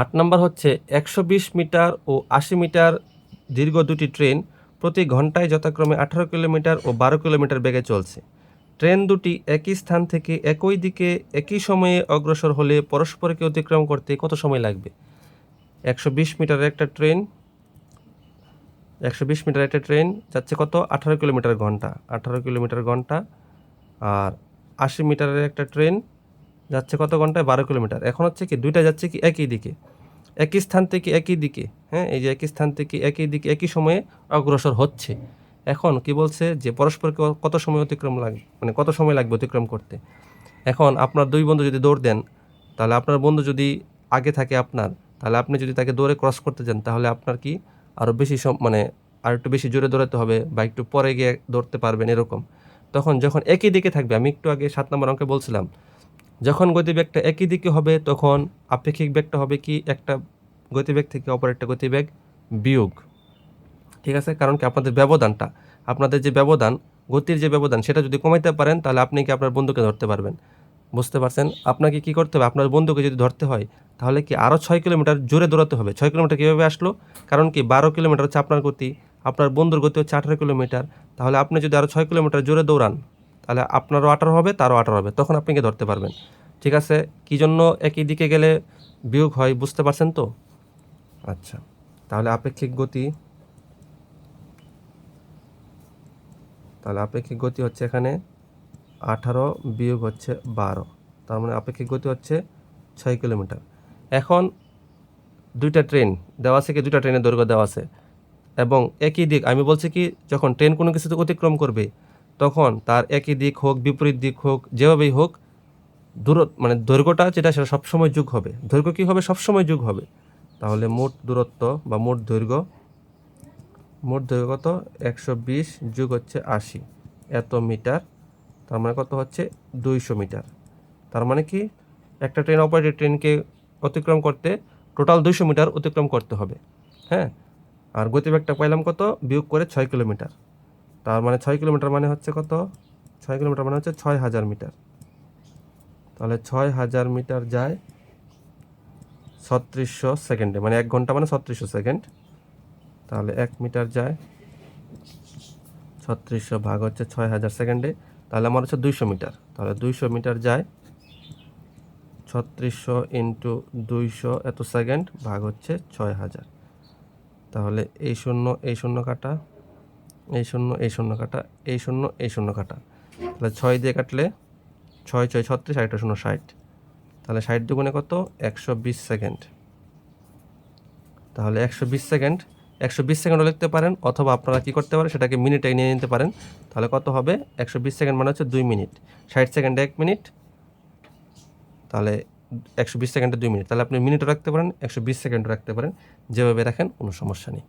আট নম্বর হচ্ছে একশো বিশ মিটার ও আশি মিটার দীর্ঘ দুটি ট্রেন প্রতি ঘন্টায় যথাক্রমে আঠারো কিলোমিটার ও বারো কিলোমিটার বেগে চলছে। ট্রেন দুটি একই স্থান থেকে একই দিকে একই সময়ে অগ্রসর হলে পরস্পরকে অতিক্রম করতে কত সময় লাগবে? একশো বিশ মিটারের একটা ট্রেন, একশো বিশ মিটার একটা ট্রেন যাচ্ছে কত? আঠারো কিলোমিটার ঘণ্টা। আঠারো কিলোমিটার ঘণ্টা আর আশি মিটারের একটা ট্রেন যাচ্ছে কত ঘন্টায়? বারো কিলোমিটার। এখন হচ্ছে কি, দুইটা যাচ্ছে কি একই দিকে। একই স্থান থেকে একই দিকে হ্যাঁ? এই যে একই স্থান থেকে একই দিকে, একই সময়ে অগ্রসর হচ্ছে। এখন কি বলছে যে, পরস্পরকে কত সময় অতিক্রম লাগবে মানে কত সময় লাগবে অতিক্রম করতে? এখন আপনার দুই বন্ধু যদি দৌড় দেন, তাহলে আপনার বন্ধু যদি আগে থাকে আপনার, তাহলে আপনি যদি তাকে দৌড়ে ক্রস করতে যান, তাহলে আপনার কি আরও বেশি মানে আর একটু বেশি জোরে দৌড়াতে হবে বা একটু পরে গিয়ে দৌড়তে পারবেন এরকম। তখন যখন একই দিকে থাকবে, আমি একটু আগে সাত নম্বর অঙ্কে বলছিলাম যখন গতিবেগটা একই দিকে হবে, তখন আপেক্ষিক বেগটা হবে কি? একটা গতিবেগ থেকে অপর একটা গতিবেগ বিয়োগ। ঠিক আছে? কারণ কি? আপনাদের ব্যবধানটা। আপনাদের যে ব্যবধান, গতির যে ব্যবধান, সেটা যদি কমাইতে পারেন, তাহলে আপনি কি আপনার বন্ধুকে ধরতে পারবেন? বুঝতে পারছেন? আপনাকে কি করতে হবে? আপনার বন্ধুকে যদি ধরতে হয়, তাহলে কি আরও ছয় কিলোমিটার জোরে দৌড়াতে হবে? ছয় কিলোমিটার কীভাবে আসলো? কারণ কি? বারো কিলোমিটার হচ্ছে আপনার গতি। আপনার বন্ধুর গতি হচ্ছে আঠারো কিলোমিটার। তাহলে আপনি যদি আরও ছয় কিলোমিটার জোরে দৌড়ান তাহলে আপনারও আঠারো হবে, তারও আঠারো হবে, তখন আপনি কি ধরতে পারবেন। ঠিক আছে? কী জন্য একই দিকে গেলে বিয়োগ হয় বুঝতে পারছেন তো? আচ্ছা তাহলে আপেক্ষিক গতি, তাহলে আপেক্ষিক গতি হচ্ছে এখানে আঠারো বিয়োগ হচ্ছে বারো, তার মানে আপেক্ষিক গতি হচ্ছে ছয় কিলোমিটার। এখন দুইটা ট্রেন দেওয়া আছে কি? দুইটা ট্রেনের দৈর্ঘ্য দেওয়া আছে। এবং একই দিক, আমি বলছি কি, যখন ট্রেন কোনো কিছুতে অতিক্রম করবে তখন তার একই দিক হোক, বিপরীত দিক হোক, যেভাবেই হোক, দূর মানে দৈর্ঘ্যটা যেটা, সেটা সবসময় যুগ হবে। দৈর্ঘ্য কী হবে? সবসময় যুগ হবে। তাহলে মোট দূরত্ব বা মোট দৈর্ঘ্য মোট দৈর্ঘ্য কত? একশো বিশ যুগ হচ্ছে আশি। এত মিটার, তার মানে কত হচ্ছে? দুইশো মিটার। তার মানে কি? একটা ট্রেন অপারেটেড ট্রেনকে অতিক্রম করতে টোটাল দুইশো মিটার অতিক্রম করতে হবে। হ্যাঁ? আর গতিবেগটা পাইলাম কত? বিয়োগ করে ছয় কিলোমিটার। তার মানে ছয় কিলোমিটার মানে হচ্ছে কত? ছয় কিলোমিটার মানে হচ্ছে ছয় হাজার মিটার। তাহলে ছয় হাজার মিটার যায় ছত্রিশশো সেকেন্ডে মানে এক ঘণ্টা মানে ছত্রিশশো সেকেন্ড। তাহলে এক মিটার যায় ছত্রিশশো ভাগ হচ্ছে ছয় হাজার সেকেন্ডে, তাহলে আমার হচ্ছে দুইশো মিটার। তাহলে দুইশো মিটার যায় ছত্রিশশো ইন্টু দুইশো এত সেকেন্ড ভাগ হচ্ছে ছয় হাজার। তাহলে এই শূন্য এই শূন্য কাটা এই শূন্য এই শূন্য কাটা, এই শূন্য এই শূন্য কাটা। তাহলে ছয় দিয়ে কাটলে ছয় ছয়, ছত্রিশ আর একটা শূন্য ষাট। তাহলে ষাট দুগুণে কত? একশো বিশ সেকেন্ড। তাহলে একশো বিশ সেকেন্ড, একশো বিশ সেকেন্ডও লিখতে পারেন অথবা আপনারা কী করতে পারেন, সেটাকে মিনিটে নিয়ে নিতে পারেন। তাহলে কত হবে? একশো বিশ সেকেন্ড মানে হচ্ছে দুই মিনিট। ষাট সেকেন্ডে এক মিনিট, তাহলে একশো বিশ সেকেন্ডে দুই মিনিট। তাহলে আপনি মিনিটও রাখতে পারেন, একশো বিশ সেকেন্ডও রাখতে পারেন। যেভাবে রাখেন, কোনো সমস্যা নেই।